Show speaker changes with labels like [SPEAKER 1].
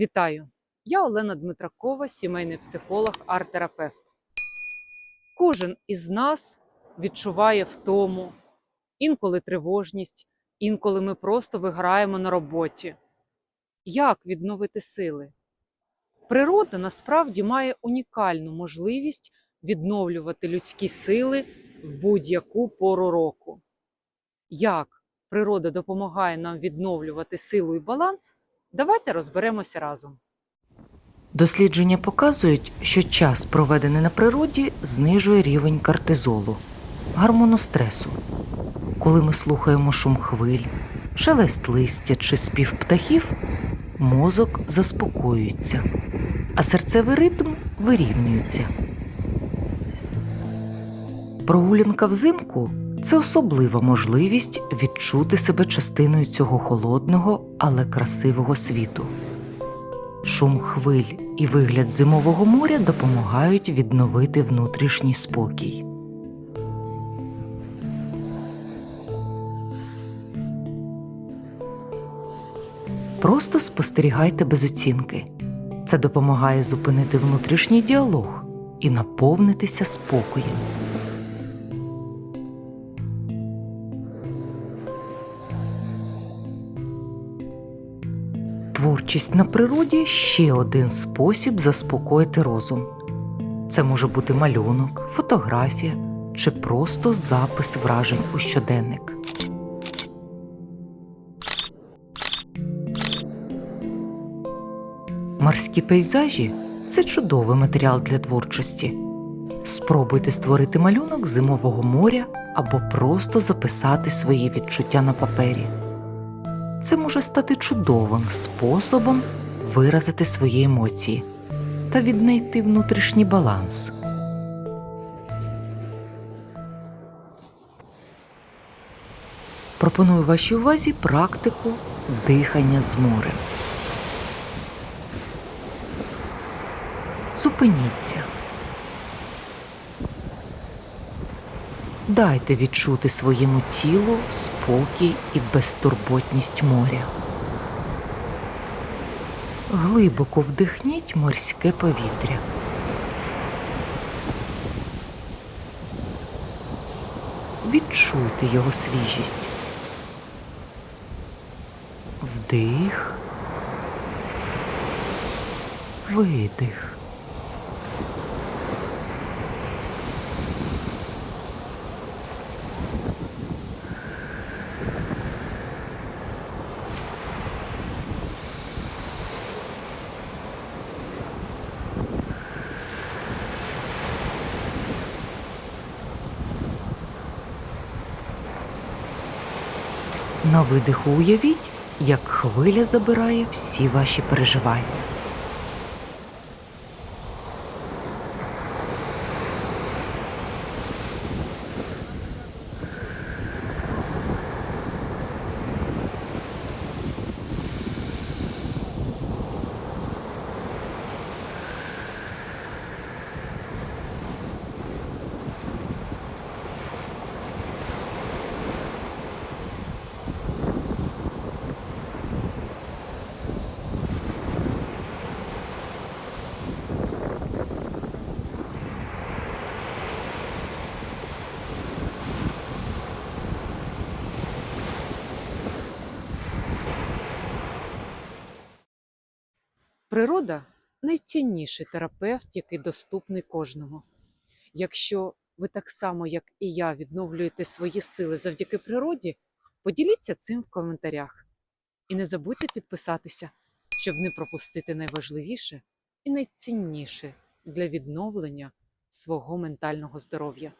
[SPEAKER 1] Вітаю! Я Олена Дмитракова, сімейний психолог, арт-терапевт. Кожен із нас відчуває втому, інколи тривожність, інколи ми просто виграємо на роботі. Як відновити сили? Природа насправді має унікальну можливість відновлювати людські сили в будь-яку пору року. Як природа допомагає нам відновлювати силу і баланс? Давайте розберемося разом.
[SPEAKER 2] Дослідження показують, що час, проведений на природі, знижує рівень кортизолу, гормону стресу. Коли ми слухаємо шум хвиль, шелест листя чи спів птахів, мозок заспокоюється, а серцевий ритм вирівнюється. Прогулянка взимку це особлива можливість відчути себе частиною цього холодного, але красивого світу. Шум хвиль і вигляд зимового моря допомагають відновити внутрішній спокій. Просто спостерігайте без оцінки. Це допомагає зупинити внутрішній діалог і наповнитися спокоєм. Творчість на природі ще один спосіб заспокоїти розум. Це може бути малюнок, фотографія чи просто запис вражень у щоденник. Морські пейзажі це чудовий матеріал для творчості. Спробуйте створити малюнок зимового моря або просто записати свої відчуття на папері. Це може стати чудовим способом виразити свої емоції та віднайти внутрішній баланс. Пропоную вашій увазі практику дихання з морем. Зупиніться. Дайте відчути своєму тілу спокій і безтурботність моря. Глибоко вдихніть морське повітря. Відчуйте його свіжість. Вдих. Видих. На видиху уявіть, як хвиля забирає всі ваші переживання.
[SPEAKER 1] Природа найцінніший терапевт, який доступний кожному. Якщо ви так само, як і я, відновлюєте свої сили завдяки природі, поділіться цим в коментарях. І не забудьте підписатися, щоб не пропустити найважливіше і найцінніше для відновлення свого ментального здоров'я.